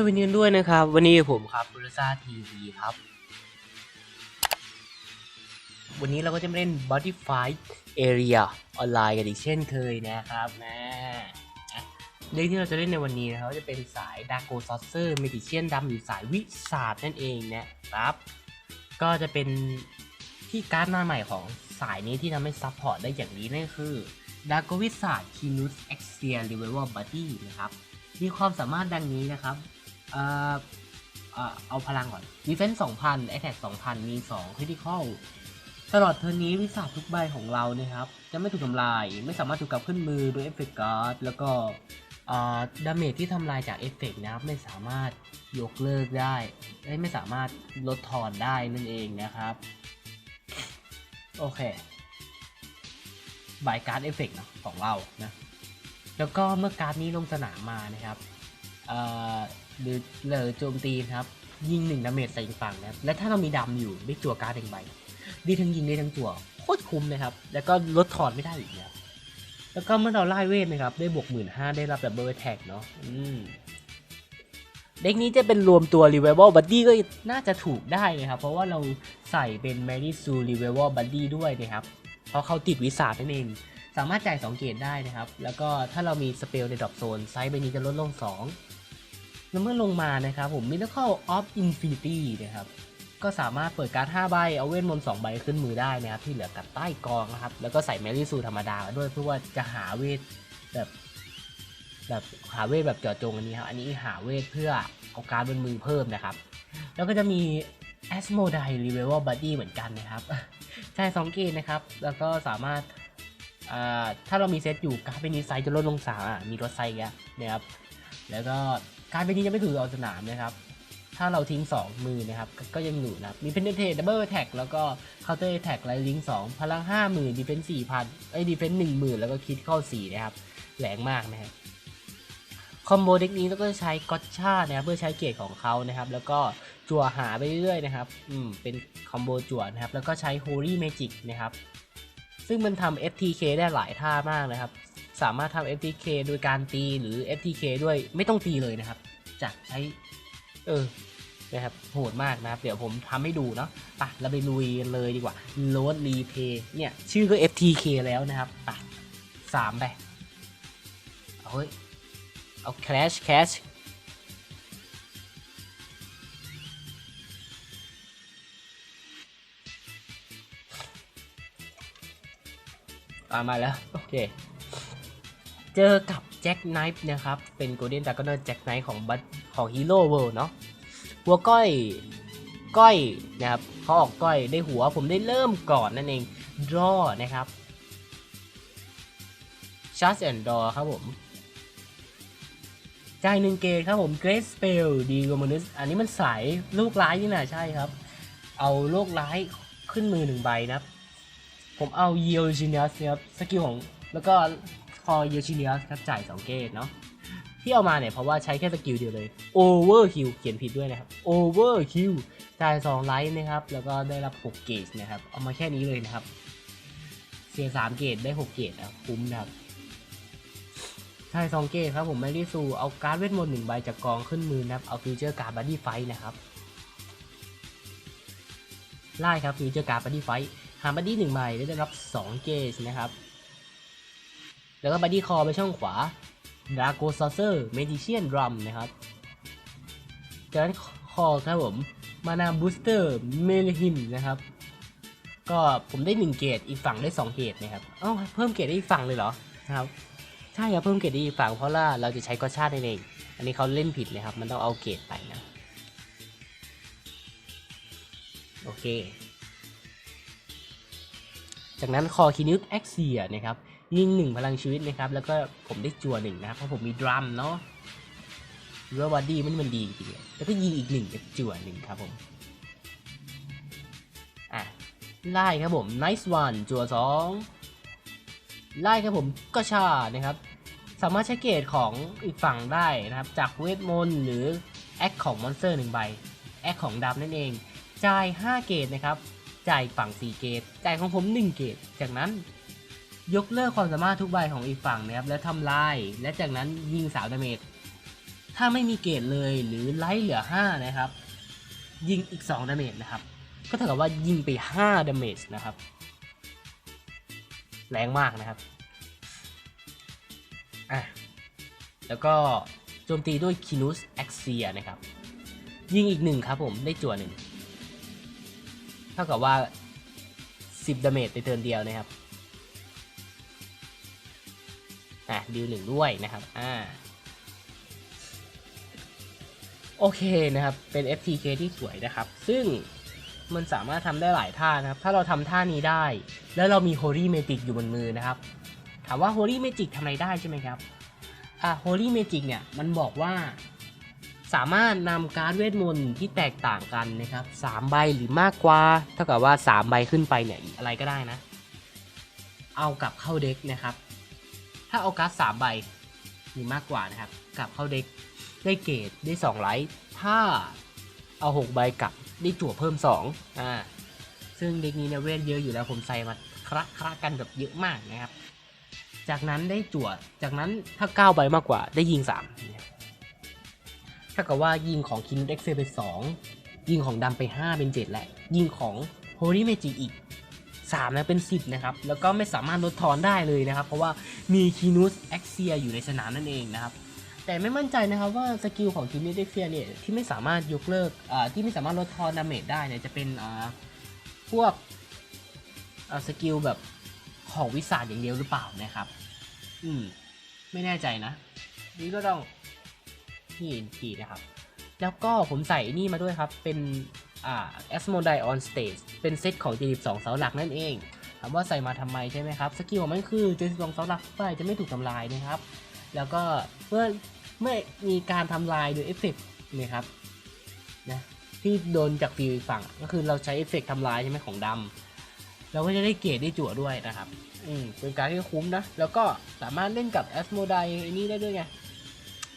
สวัสดีกันด้วยนะครับ วันนี้ผมครับบุรซาทีวีครับ วันนี้เราก็จะมาเล่น Body Fight Area ออนไลน์กันอีกเช่นเคยนะครับนะเรื่องที่เราจะเล่นในวันนี้นะครับจะเป็นสาย Darko s o r c e r m a g i c i a n ดำหรือสายวิสาดนั่นเองนะครับ ก็จะเป็นที่การ์ดหน้าใหม่ของสายนี้ที่ทำให้ซัพพอร์ตได้อย่างนี้นั่นคือดาโกวิสาดคินุสเอ็กเซียรีเวลบัดดี้นะครับมีความสามารถดังนี้นะครับ เอ่อเอ่อเอาพลังก่อน Defense 2,000 Attack 2,000มี2 Critical ตลอดเทอร์นนี้วิสาทุกใบของเราเนี่ยครับ จะไม่ถูกทำลาย ไม่สามารถถูกกลับขึ้นมือโดยเอฟเฟกต์การ์ดแล้วก็ดาเมจที่ทำลายจากเอฟเฟกต์นะครับ ไม่สามารถยกเลิกได้ ไม่สามารถลดทอนได้นั่นเองนะครับ โอเคบายการ์ดเอฟเฟกต์เนาะของเรานะ แล้วก็เมื่อการ์ดนี้ลงสนามมานะครับเอ่อ หรือเหลอโจมตีครับ ยิงหนึ่งดาเมจใส่อีกฝั่งนะครับ และถ้าเรามีดำอยู่ได้จั่วการ์ดหนึ่งใบดีทั้งยิงได้ทั้งจั่วโคตรคุ้มนะครับ แล้วก็ลดถอนไม่ได้อีกนะครับแล้วก็เมื่อเราไล่เวทนะครับ ได้บวกหมื่นห้าได้รับดับเบิลแท็กเนาะอืมเด็กนี้จะเป็นรวมตัว Revival Buddy ก็น่าจะถูกได้นะครับ เพราะว่าเราใส่เป็น Mary Sue Revival Buddy ด้วยนะครับ เพราะเขาติดวิสานั่นเองสามารถจ่าย 2 เกตได้นะครับ แล้วก็ถ้าเรามีสเปลในดรอปโซนไซส์ใบนี้จะลดลง 2 แล้วเมื่อลงมานะครับผม Miracle of Infinity นะครับ ก็สามารถเปิดการ์ด5ใบ เอาเวทมนต์2ใบขึ้นมือได้นะครับ ที่เหลือกัดใต้กองนะครับ แล้วก็ใส่แมรี่ซูธรรมดาด้วยเพื่อว่าจะหาเวทแบบ แบบหาเวทแบบเจาะจงอันนี้ครับ อันนี้หาเวทเพื่อเอาการ์ดบนมือเพิ่มนะครับ แล้วก็จะมี a s m o d i Revival Buddy เหมือนกันนะครับ ใช่2เกตนะครับ แล้วก็สามารถอ่าถ้าเรามีเซตอยู่การ์ดเป็นนี้ไซส์จะลดลงสามมีลดไซส์แกนะครับ แล้วก็ การเป็นนี้จะไม่ถือเอาสนามนะครับ ถ้าเราทิ้ง 2 มือนะครับ ก็ยังอยู่นะครับ มีเพนเทดับเบิลแท็กแล้วก็เคาน์เตอร์แท็กไลลิงสองพลัง5 0,000ดีเฟนส์4,000ไอ้ดีเฟนส์10,000แล้วก็คิดเข้า4นะครับแรงมากนะครับคอมโบเด็กนี้เราก็ใช้ก็อตชานะครับเพื่อใช้เกรดของเขานะครับ แล้วก็จั่วหาไปเรื่อยๆนะครับอืมเป็นคอมโบจั่วนะครับ แล้วก็ใช้ Holy Magic นะครับ ซึ่งมันทำ FTK ได้หลายท่ามากนะครับ สามารถทำ FTK โดยการตีหรือ FTK ด้วยไม่ต้องตีเลยนะครับ จากใช้เออนะครับโหดมากนะครับ เดี๋ยวผมทำให้ดูเนาะไปะเราไปลุยกันเลยดีกว่าโ a ดรีเพย์เนี่ยชื่อก็ FTK แล้วนะครับไปะสามไปเอาเฮ้ย เอา Clash Cash อ่ามาแล้ว โอเค เจอกับแจ็คไนฟ์นะครับ เป็นโกลเด้นดากอนแจ็คไนฟ์ของบัตของฮีโร่เวิลด์เนาะหัวก้อยก้อยนะครับเขาออกก้อยได้หัวผมได้เริ่มก่อนนั่นเอง draw นะครับ charge and draw ครับผมจ่ายหนึ่งเกตครับผม Great Spell ดีกว่ามนุษย์อันนี้มันสายลูกร้ายนี่นะใช่ครับ เอาโลกร้ายขึ้นมือหนึ่งใบนะครับ ผมเอา y e o g e n i u s นะครับสกิลของแล้วก็ อ y e o g e n i u s ครับจ่าย2เกตเนาะที่เอามาเนี่ยเพราะว่าใช้แค่สกิลเดียวเลย Overkill เขียนผิดด้วยนะครับ Overkill จ่าย2ไลท์นะครับ แล้วก็ได้รับ 6 เกตนะครับ เอามาแค่นี้เลยนะครับ เสีย 3 เกตได้ 6 เกตนะคุ้มนะครับใช่สองเกตครับผมไม่ได้สูเอาการ์ดเวทมนต์หนึ่งใบจากกองขึ้นมือนะครับ เอาฟิวเจอร์การ์ดบัดดี้ไฟนะครับไล่ครับฟิวเจอร์การ์ดบัดดี้ไฟหาบัดดี้หนึ่งใบได้รับ 2 เกจนะครับ แล้วก็บัดดี้คอไปช่องขวาดราโกซอเซอร์เมดิเชียนดรัมนะครับจากนั้นคอครับผม มานาบูสเตอร์เมลฮิมนะครับ ก็ผมได้ 1 เกตอีกฝั่งได้ 2 เกตนะครับเอ้าเพิ่มเกตได้อีกฝั่งเลยเหรอนะครับใช่ครับเพิ่มเกรดได้อีกฝั่งเพราะว่าเราจะใช้ก็ชาตินั่นเองอันนี้เขาเล่นผิดเลยครับ มันต้องเอาเกรดไปนะโอเค จากนั้นคอคินิวแอ็กเซียนะครับ ยิงหนึ่งพลังชีวิตนะครับ แล้วก็ผมได้จัวหนึ่งนะครับเพราะผมมีดรัมเนาะหรือว่าบอดี้มันมันดีจริงๆแล้วก็ยิงอีกหนึ่งกับจัวหนึ่งครับผมอะไล่ครับผม nice one จัวสองไล่ครับผมก็ชานะครับ สามารถใช้เกรดของอีกฝั่งได้นะครับ จากเวทมนต์หรือแอคของมอนสเตอร์หนึ่งใบแอคของดำนั่นเอง จ่าย 5 เกรดนะครับ จ่ายฝั่ง 4 เกรดจ่ายของผม 1 เกรดจากนั้น ยกเลิกความสามารถทุกใบของอีกฝั่งนะครับแล้วทำลาย และจากนั้นยิงสาวดาเมจถ้าไม่มีเกรดเลยหรือไลท์เหลือ 5 นะครับ ยิงอีก 2 ดาเมจนะครับ ก็เท่ากับว่ายิงไป 5 ดาเมจนะครับ แรงมากนะครับอะแล้วก็โจมตีด้วยคินุสแอคเซียนะครับ ยิงอีกหนึ่งครับผมได้จั่วหนึ่งเท่ากับว่า 10 ดาเมจในเทิร์นเดียวนะครับ อะดิวหนึ่งด้วยนะครับอ่าโอเคนะครับ เป็น FTK ที่สวยนะครับ ซึ่งมันสามารถทำได้หลายท่านะครับ ถ้าเราทำท่านี้ได้ แล้วเรามี Holy Magic อยู่บนมือนะครับ ถามว่า Holy Magic ทำอะไรได้ใช่ไหมครับอะ Holy Magic เนี่ย มันบอกว่า สามารถนำการ์ดเวทมนต์ที่แตกต่างกันนะครับสามใบหรือมากกว่า เท่ากับว่า 3 ใบขึ้นไปเนี่ยอะไรก็ได้นะ เอากลับเข้าเด็กนะครับ ถ้าเอาการ์ดสามใบหรือมากกว่านะครับ กลับเข้าเด็กได้เกรดได้2ไลท์ถ้าเอา6ใบกลับได้จั่วเพิ่ม2อ่าซึ่งเด็กนี้เนี่ยเวทเยอะอยู่แล้วผมใส่มาคละคละกันแบบเยอะมากนะครับ จากนั้นได้จั่วจากนั้นถ้า9ใบมากกว่าได้ยิง3ถ้ากับว่ายิงของคินเด็กเซไป2ยิงของดำไป 5 เป็น 7 แหละ ยิงของโฮลี่เมจิอีก 3นะเป็น 10 นะครับ แล้วก็ไม่สามารถลดทอนได้เลยนะครับ เพราะว่ามีคีนุสแอ็กเซียอยู่ในสนามนั่นเองนะครับ แต่ไม่มั่นใจนะครับว่าสกิลของคีนุสแอ็กเซียเนี่ยที่ไม่สามารถยกเลิกอ่าที่ไม่สามารถลดทอนดาเมจได้เนี่ยจะเป็นอ่าพวกอ่าสกิลแบบของวิสาจอย่างเดียวหรือเปล่านะครับ อืม ไม่แน่ใจนะ นี่ก็ต้องนี่ทีนะครับ แล้วก็ผมใส่นี่มาด้วยครับ เป็น อ่า Asmodee on Stage เป็นเซตของ 72 เสาหลักนั่นเองถามว่าใส่มาทำไมใช่ไหมครับสกิลของมันคือ72เสาหลักไปจะไม่ถูกทำลายนะครับ แล้วก็เมื่อเมื่อมีการทำลายโดยเอฟเฟกต์นะครับนะที่โดนจากฟิวอีกฝั่งก็คือเราใช้เอฟเฟกต์ทำลายใช่ไหมของดำเราก็จะได้เกรดได้จั่วด้วยนะครับอืมเป็นการที่คุ้มนะ แล้วก็สามารถเล่นกับ Asmodee ไอ้นี่ได้ด้วยไง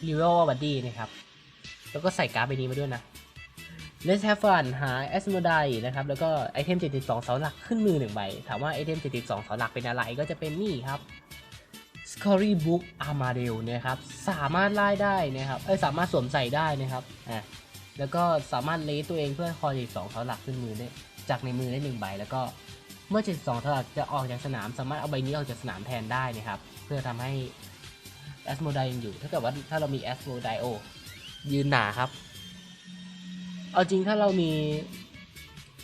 r e v e l Buddy นะครับ แล้วก็ใส่การ์ดใบนี้มาด้วยนะ Let's have fun หา a s m o d e นะครับ แล้วก็ไอเทม 72 เสาหลักขึ้นมือหนึ่งใบ ถามว่าไอเทม 72 เสาหลักเป็นอะไรก็จะเป็นนี่ครับ Storybook Armadale นะครับ สามารถไล่ได้นะครับ เอ้ย สามารถสวมใส่ได้นะครับ อะ แล้วก็สามารถเลสตัวเองเพื่อคอย72 เสาหลักขึ้นมือได้ จากในมือได้หนึ่งใบ แล้วก็เมื่อ 72 เสาหลักจะออกจากสนาม สามารถเอาใบนี้ออกจากสนามแทนได้นะครับ เพื่อทำให้ a s m o d e ยังอยู่ ถ้าเกิดว่าถ้าเรามี a s m o d e โอยืนหนาครับ เอาจริงถ้าเรามี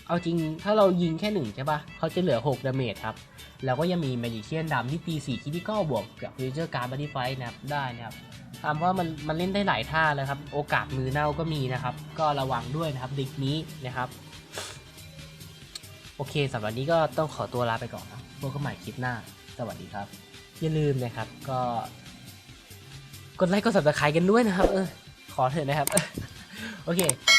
เอาจริงถ้าเรายิงแค่หนึ่งใช่ปะเขาจะเหลือ 6 ดาเมจครับ แล้วก็ยังมีแมจิเชียนดำที่ตี4คิดที่ก็บวกกับฟิวเจอร์การ์ดบัตตี้ไฟนะครับได้นะครับถามว่ามันมันเล่นได้หลายท่าเลยครับ โอกาสมือเน่าก็มีนะครับ ก็ระวังด้วยนะครับดิกนี้นะครับ โอเคสำหรับวันนี้ก็ต้องขอตัวลาไปก่อนนะพบกันใหม่คลิปหน้า สวัสดีครับ อย่าลืมนะครับก็ กดไลค์กด subscribe กันด้วยนะครับ เออ ขอเถอะนะครับ โอเค